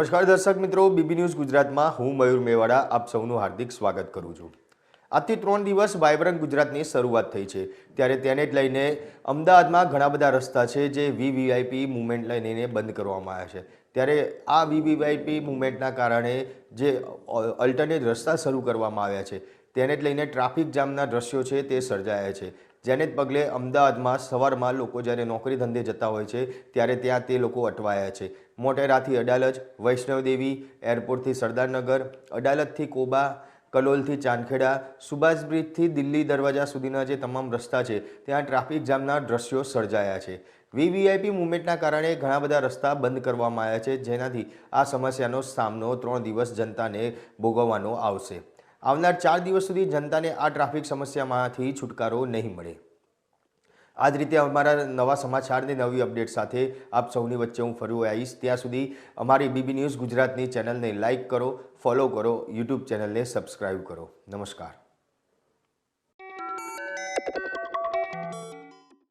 નમસ્કાર દર્શક મિત્રો, બીબી ન્યૂઝ ગુજરાતમાં હું મયુર મેવાડા આપ સૌનું હાર્દિક સ્વાગત કરું છું. આજથી ત્રણ દિવસ વાયબ્રન્ટ ગુજરાતની શરૂઆત થઈ છે. ત્યારે તેને જ લઈને અમદાવાદમાં ઘણા બધા રસ્તા છે જે વીવીઆઈપી મુવમેન્ટ લઈને બંધ કરવામાં આવ્યા છે. ત્યારે આ વીવીઆઈપી મુવમેન્ટના કારણે જે અલ્ટરનેટ રસ્તા શરૂ કરવામાં આવ્યા છે, તેને જ લઈને ટ્રાફિક જામના દ્રશ્યો છે તે સર્જાયા છે. જેને જ પગલે અમદાવાદમાં સવારમાં લોકો જ્યારે નોકરી ધંધે જતા હોય છે, ત્યારે ત્યાં તે લોકો અટવાયા છે. મોટેરાથી અડાલજ, વૈષ્ણવદેવી, એરપોર્ટથી સરદારનગર, અડાલજથી કોબા, કલોલથી ચાંદખેડા સુભાષ બ્રિજથી દિલ્હી દરવાજા સુધીના જે તમામ રસ્તા છે, ત્યાં ટ્રાફિક જામના દ્રશ્યો સર્જાયા છે. વીવીઆઈપી મુવમેન્ટના કારણે ઘણા બધા રસ્તા બંધ કરવામાં આવ્યા છે, જેનાથી આ સમસ્યાનો સામનો ત્રણ દિવસ જનતાને ભોગવવાનો આવશે. આવનાર ચાર દિવસ સુધી જનતાને આ ટ્રાફિક સમસ્યામાંથી છુટકારો નહીં મળે. આ જ રીતે અમારા નવા સમાચારની નવી અપડેટ સાથે આપ સૌની વચ્ચે હું ફરી આવીશ. ત્યાં સુધી અમારી બીબી ન્યૂઝ ગુજરાતની ચેનલને લાઇક કરો, ફોલો કરો, યુટ્યુબ ચેનલને સબસ્ક્રાઈબ કરો. નમસ્કાર.